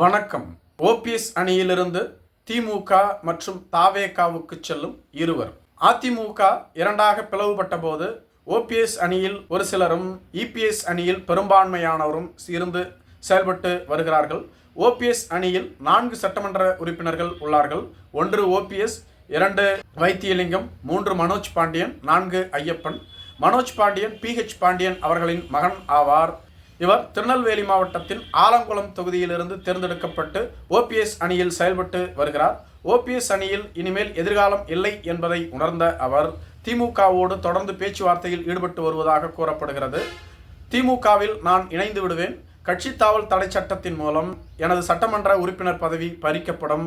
வணக்கம். ஓபிஎஸ் அணியிலிருந்து திமுக மற்றும் தாவேகாவுக்கு செல்லும் இருவர். அதிமுக இரண்டாக பிளவுபட்ட போது ஓபிஎஸ் அணியில் ஒரு சிலரும் இபிஎஸ் அணியில் பெரும்பான்மையானவரும் இருந்து செயல்பட்டு வருகிறார்கள். ஓபிஎஸ் அணியில் நான்கு சட்டமன்ற உறுப்பினர்கள் உள்ளார்கள். ஒன்று ஓபிஎஸ் இரண்டு வைத்தியலிங்கம் மூன்று மனோஜ் பாண்டியன் நான்கு ஐயப்பன். மனோஜ் பாண்டியன் பிஹெச் பாண்டியன் அவர்களின் மகன் ஆவார். இவர் திருநெல்வேலி மாவட்டத்தின் ஆலங்குளம் தொகுதியிலிருந்து தேர்ந்தெடுக்கப்பட்டு ஓபிஎஸ் அணியில் செயல்பட்டு வருகிறார். ஓபிஎஸ் அணியில் இனிமேல் எதிர்காலம் இல்லை என்பதை உணர்ந்த அவர் திமுகவோடு தொடர்ந்து பேச்சுவார்த்தையில் ஈடுபட்டு வருவதாக கூறப்படுகிறது. திமுகவில் நான் இணைந்து விடுவேன். கட்சி தாவல் தடை சட்டத்தின் மூலம் எனது சட்டமன்ற உறுப்பினர் பதவி பறிக்கப்படும்.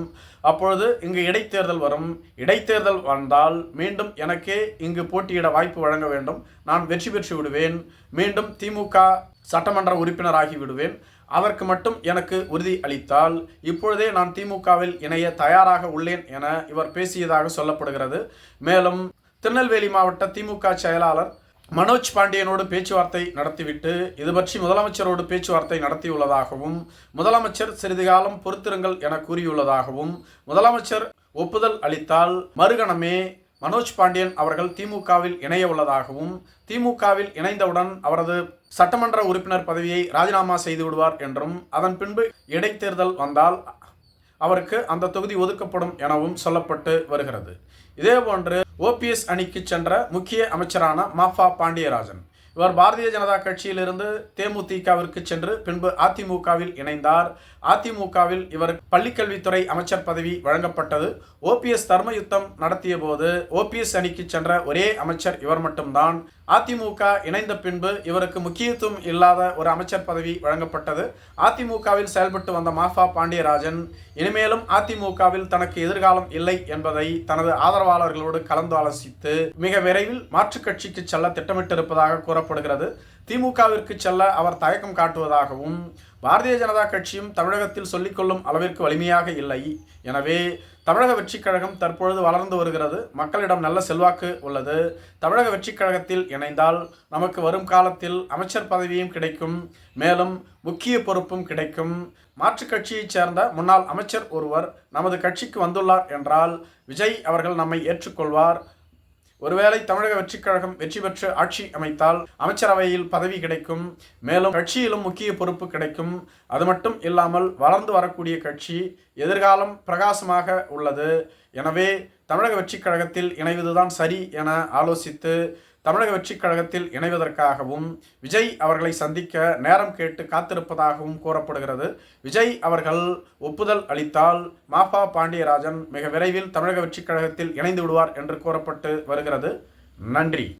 அப்பொழுது இங்கு இடைத்தேர்தல் வரும். இடைத்தேர்தல் வந்தால் மீண்டும் எனக்கே இங்கு போட்டியிட வாய்ப்பு வழங்க வேண்டும். நான் வெற்றி பெற்று விடுவேன். மீண்டும் திமுக சட்டமன்ற உறுப்பினராகி விடுவேன். அதற்கு மட்டும் எனக்கு உறுதி அளித்தால் இப்பொழுதே நான் திமுகவில் இணைய தயாராக உள்ளேன் என இவர் பேசியதாக சொல்லப்படுகிறது. மேலும் திருநெல்வேலி மாவட்ட திமுக செயலாளர் மனோஜ் பாண்டியனோடு பேச்சுவார்த்தை நடத்திவிட்டு இது பற்றி முதலமைச்சரோடு பேச்சுவார்த்தை நடத்தியுள்ளதாகவும் முதலமைச்சர் சிறிது காலம் பொறுத்திருங்கள் என கூறியுள்ளதாகவும் முதலமைச்சர் ஒப்புதல் அளித்தால் மறுகணமே மனோஜ் பாண்டியன் அவர்கள் திமுகவில் இணைய உள்ளதாகவும் திமுகவில் இணைந்தவுடன் அவரது சட்டமன்ற உறுப்பினர் பதவியை ராஜினாமா செய்து விடுவார் என்றும் அதன் பின்பு இடைத்தேர்தல் வந்தால் அவருக்கு அந்த தொகுதி ஒதுக்கப்படும் எனவும் சொல்லப்பட்டு வருகிறது. இதேபோன்று ஓபிஎஸ் அணிக்கு சென்ற முக்கிய அமைச்சரான மாஃபா பாண்டியராஜன். இவர் பாரதிய ஜனதா கட்சியிலிருந்து தேமுதிகவிற்கு சென்று பின்பு அதிமுகவில் இணைந்தார். அதிமுகவில் இவர் பள்ளிக்கல்வித்துறை அமைச்சர் பதவி வழங்கப்பட்டது. ஓபிஎஸ் தர்மயுத்தம் நடத்திய போது ஓபிஎஸ் அணிக்கு சென்ற ஒரே அமைச்சர் இவர் மட்டும்தான். அதிமுக இணைந்த பின்பு இவருக்கு முக்கியத்துவம் இல்லாத ஒரு அமைச்சர் பதவி வழங்கப்பட்டது. அதிமுகவில் செயல்பட்டு வந்த மாஃபா பாண்டியராஜன் இனிமேலும் அதிமுகவில் தனக்கு எதிர்காலம் இல்லை என்பதை தனது ஆதரவாளர்களோடு கலந்து ஆலோசித்து மிக விரைவில் மாற்றுக் கட்சிக்கு செல்ல திட்டமிட்டிருப்பதாக கூறப்படுகிறது. திமுகவிற்கு செல்ல அவர் தயக்கம் காட்டுவதாகவும் பாரதிய ஜனதா கட்சியும் தமிழகத்தில் சொல்லிக்கொள்ளும் அளவிற்கு வலிமையாக இல்லை. எனவே தமிழக வெற்றிக் கழகம் தற்பொழுது வளர்ந்து வருகிறது. மக்களிடம் நல்ல செல்வாக்கு உள்ளது. தமிழக வெற்றிக் கழகத்தில் இணைந்தால் நமக்கு வரும் காலத்தில் அமைச்சர் பதவியும் கிடைக்கும். மேலும் முக்கிய பொறுப்பும் கிடைக்கும். மாற்றுக் கட்சியைச் சேர்ந்த முன்னாள் அமைச்சர் ஒருவர் நமது கட்சிக்கு வந்துள்ளார் என்றால் விஜய் அவர்கள் நம்மை ஏற்றுக்கொள்வார். ஒருவேளை தமிழக வெற்றிக் கழகம் வெற்றி பெற்று ஆட்சி அமைத்தால் அமைச்சரவையில் பதவி கிடைக்கும். மேலும் கட்சியிலும் முக்கிய பொறுப்பு கிடைக்கும். அது மட்டும் இல்லாமல் வளர்ந்து வரக்கூடிய கட்சி எதிர்காலம் பிரகாசமாக உள்ளது. எனவே தமிழக வெற்றிக் கழகத்தில் இணைவதுதான் சரி என ஆலோசித்து தமிழக வெற்றிக் கழகத்தில் இணைவதற்காகவும் விஜய் அவர்களை சந்திக்க நேரம் கேட்டு காத்திருப்பதாகவும் கூறப்படுகிறது. விஜய் அவர்கள் ஒப்புதல் அளித்தால் மாஃபா பாண்டியராஜன் மிக விரைவில் தமிழக வெற்றிக் கழகத்தில் இணைந்து விடுவார் என்று கூறப்பட்டு வருகிறது. நன்றி.